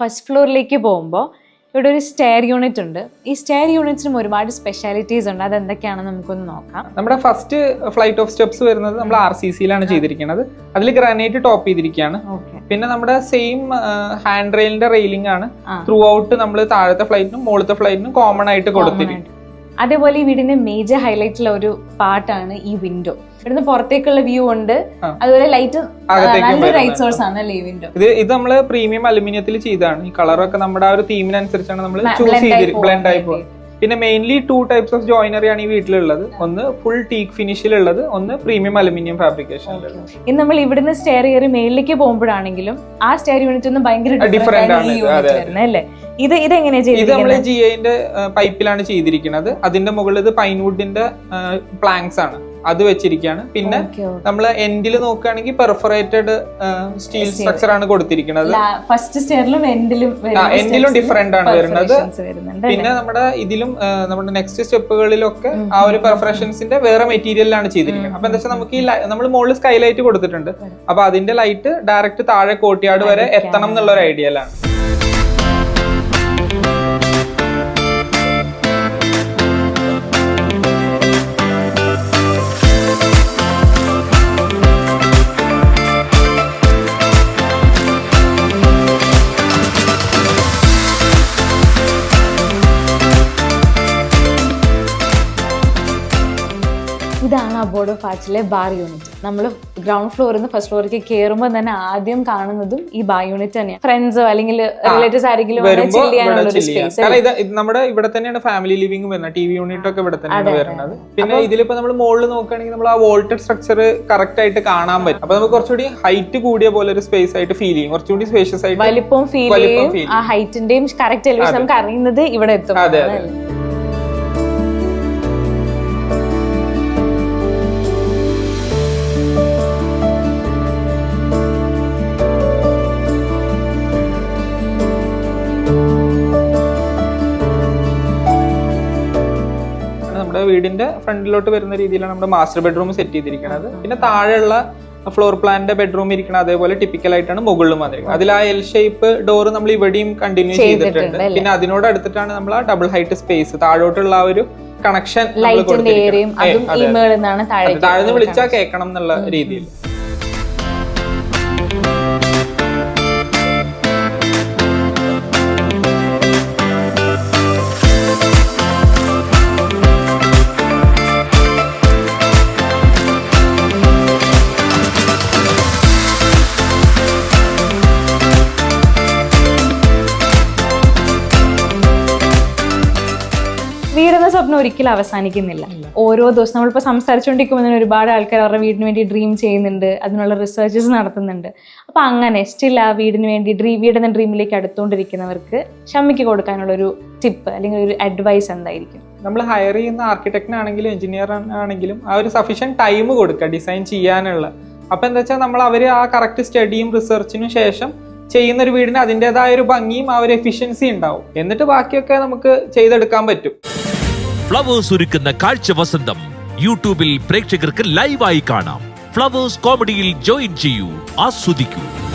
First ഫ്ലോറിലേക്ക് പോകുമ്പോൾ ഇവിടെ ഒരു സ്റ്റെയർ യൂണിറ്റ് ഉണ്ട്. ഈ സ്റ്റെയർ യൂണിറ്റിനും ഒരുപാട് സ്പെഷ്യാലിറ്റീസ് ഉണ്ട്. അതെന്തൊക്കെയാണെന്ന് നമുക്കൊന്ന് നോക്കാം. നമ്മുടെ ഫസ്റ്റ് ഫ്ലൈറ്റ് ഓഫ് സ്റ്റെപ്സ് വരുന്നത് നമ്മൾ ആർ സി സിയിലാണ് ചെയ്തിരിക്കുന്നത്. അതിൽ ഗ്രാനൈറ്റ് ടോപ്പ് ചെയ്തിരിക്കുകയാണ്. പിന്നെ നമ്മുടെ സെയിം ഹാൻഡ് റെയിലിന്റെ റെയിലിംഗ് ആണ്. ത്രൂ ഔട്ട് നമ്മൾ താഴത്തെ ഫ്ലൈറ്റിനും മുകളിലത്തെ ഫ്ലൈറ്റിനും കോമൺ ആയിട്ട് കൊടുത്തിരിക്കും അതേപോലെ ഈ വീടിന്റെ മേജർ ഹൈലൈറ്റുള്ള ഒരു പാർട്ടാണ് ഈ വിൻഡോ ഇവിടുന്ന് പുറത്തേക്കുള്ള വ്യൂ ഉണ്ട്. അതുപോലെ ലൈറ്റ് നല്ല ലൈറ്റ് സോഴ്സ് ആണ് അല്ലേ ഈ വിൻഡോ ഇത് ഇത് നമ്മൾ പ്രീമിയം അലുമിനിയത്തിൽ ചെയ്തതാണ്. ഈ കളറൊക്കെ നമ്മുടെ ആ ഒരു തീമിനനുസരിച്ചാണ് നമ്മൾ ചൂസ് ചെയ്ത് ബ്ലെൻഡ് ആയി പോകുന്നത് പിന്നെ mainly two types of joinery ആണ് ഈ വീട്ടിലുള്ളത്. ഒന്ന് ഫുൾ ടീക്ക് ഫിനിഷിലുള്ളത് ഒന്ന് പ്രീമിയം അലുമിനിയം ഫാബ്രിക്കേഷൻ ഇന്ന് നമ്മൾ ഇവിടുന്ന് സ്റ്റെയർ കയറി മേളിലേക്ക് പോകുമ്പോഴാണെങ്കിലും ആ സ്റ്റെയർ യൂണിറ്റ് ഒന്നും ഭയങ്കര ഡിഫറെന്റ് ആണ്. അല്ലേ? ഇത് ഇത് എങ്ങനെയാ ഇത് നമ്മൾ ജി ഐന്റെ പൈപ്പിലാണ് ചെയ്തിരിക്കുന്നത് അതിന്റെ മുകളിൽ ഇത് പൈൻവുഡിന്റെ പ്ലാങ്ക്സ് ആണ്. അത് വെച്ചിരിക്കുകയാണ് പിന്നെ. നമ്മൾ എൻഡിൽ നോക്കുകയാണെങ്കിൽ പെർഫറേറ്റഡ് സ്റ്റീൽ. സ്ട്രക്ചർ ആണ് കൊടുത്തിരിക്കുന്നത് ഫസ്റ്റ് സ്റ്റെയറിലും എൻഡിലും എൻഡിലും ഡിഫറെന്റ് ആണ് വരുന്നത്. പിന്നെ നമ്മുടെ ഇതിലും നമ്മുടെ നെക്സ്റ്റ് സ്റ്റെപ്പുകളിലൊക്കെ ആ ഒരു പെർഫറേഷൻസിന്റെ വേറെ മെറ്റീരിയലിലാണ് ചെയ്തിരിക്കുന്നത് അപ്പൊ എന്താ വെച്ചാൽ നമുക്ക് ഈ നമ്മൾ മുകളിൽ സ്കൈലൈറ്റ് കൊടുത്തിട്ടുണ്ട്. അപ്പൊ അതിന്റെ ലൈറ്റ് ഡയറക്റ്റ് താഴെ കോട്ടിയാട് വരെ എത്തണം എന്നുള്ള ഒരു ഐഡിയയിലാണ് ഇതാണ് ബോർഡ് ഓഫ് ആർച്ചിലെ ബാർ യൂണിറ്റ് നമ്മൾ ഗ്രൗണ്ട് ഫ്ലോറിൽ നിന്ന് ഫസ്റ്റ് ഫ്ലോറിലേക്ക് കയറുമ്പോൾ തന്നെ ആദ്യം കാണുന്നതും ഈ ബാർ യൂണിറ്റ് തന്നെയാണ് ഫ്രണ്ട്സോ അല്ലെങ്കിൽ റിലേറ്റീവ്സ് ആരെങ്കിലും നമ്മുടെ ഇവിടെ തന്നെയാണ് ഫാമിലി ലിവിംഗ് വരുന്നത്. ടി വി യൂണിറ്റ് ഒക്കെ ഇവിടെ തന്നെയാണ് വരുന്നത്. പിന്നെ ഇതിലിപ്പോ നമ്മൾ മുകളിൽ നോക്കുകയാണെങ്കിൽ നമ്മൾ ആ വോൾട്ടഡ് സ്ട്രക്ചർ കറക്റ്റ് ആയിട്ട് കാണാൻ പറ്റും. അപ്പൊ നമുക്ക് കുറച്ചുകൂടി ഹൈറ്റ് കൂടിയ പോലെ ഒരു സ്പേസ് ആയിട്ട് ഫീൽ ചെയ്യും. കുറച്ചുകൂടി സ്പേഷ്യസ് ആയിട്ട് വലിപ്പം ഫീൽ ചെയ്യും. ആ ഹൈറ്റിന്റെയും കറക്റ്റ് എലിവേഷൻ നമുക്ക് അറിയുന്നത് ഇവിടെ എത്തും അതെ, അതെ. നമ്മുടെ വീടിന്റെ ഫ്രണ്ടിലോട്ട് വരുന്ന രീതിയിലാണ് നമ്മുടെ മാസ്റ്റർ ബെഡ്റൂം സെറ്റ് ചെയ്തിരിക്കുന്നത്. പിന്നെ താഴെയുള്ള ഫ്ലോർ പ്ലാനിന്റെ ബെഡ്റൂം ഇരിക്കുന്നത് അതേപോലെ ടിപ്പിക്കൽ ആയിട്ടാണ് മുകളിലും വന്നിരിക്കുന്നത്. അതിൽ ആ എൽ ഷേപ്പ് ഡോർ നമ്മൾ ഇവിടെയും കണ്ടിന്യൂ ചെയ്തിട്ടുണ്ട് പിന്നെ അതിനോട് അടുത്തിട്ടാണ് നമ്മൾ ആ ഡബിൾ ഹൈറ്റ് സ്പേസ് താഴോട്ടുള്ള ആ ഒരു കണക്ഷൻ താഴ്ന്ന് വിളിച്ചാൽ കേൾക്കണം എന്നുള്ള രീതിയിൽ. വീടെന്ന സ്വപ്നം ഒരിക്കലും അവസാനിക്കുന്നില്ല. ഓരോ ദിവസം നമ്മളിപ്പോൾ സംസാരിച്ചുകൊണ്ടിരിക്കുമ്പോൾ തന്നെ ഒരുപാട് ആൾക്കാർ അവരുടെ വീടിന് വേണ്ടി ഡ്രീം ചെയ്യുന്നുണ്ട് അതിനുള്ള റിസർച്ചസ് നടത്തുന്നുണ്ട്. അപ്പൊ അങ്ങനെ സ്റ്റിൽ ആ വീടിന് വേണ്ടി ഡ്രീം വീടെന്ന ഡ്രീമിലേക്ക് അടുത്തുകൊണ്ടിരിക്കുന്നവർക്ക് ക്ഷമയ്ക്ക് കൊടുക്കാനുള്ള ഒരു ടിപ്പ് അല്ലെങ്കിൽ ഒരു അഡ്വൈസ് എന്തായിരിക്കും? നമ്മൾ ഹയർ ചെയ്യുന്ന ആർക്കിടെക്റ്റിനാണെങ്കിലും എഞ്ചിനീയർ ആണെങ്കിലും ആ ഒരു സഫീഷ്യൻ ടൈം കൊടുക്കുക ഡിസൈൻ ചെയ്യാനുള്ള. അപ്പൊ എന്താ വെച്ചാൽ നമ്മൾ അവർ ആ കറക്റ്റ് സ്റ്റഡിയും റിസർച്ചിനും ശേഷം ചെയ്യുന്ന ഒരു വീടിന് അതിന്റെതായ ഒരു ഭംഗിയും ആ ഒരു എഫിഷ്യൻസി ഉണ്ടാവും. എന്നിട്ട് ബാക്കിയൊക്കെ നമുക്ക് ചെയ്തെടുക്കാൻ പറ്റും. ഫ്ലവേഴ്സ് ഒരുക്കുന്ന കാഴ്ച വസന്തം യൂട്യൂബിൽ പ്രേക്ഷകർക്ക് ലൈവായി കാണാം. ഫ്ലവേഴ്സ് കോമഡിയിൽ ജോയിൻ ചെയ്യൂ ആസ്വദിക്കൂ.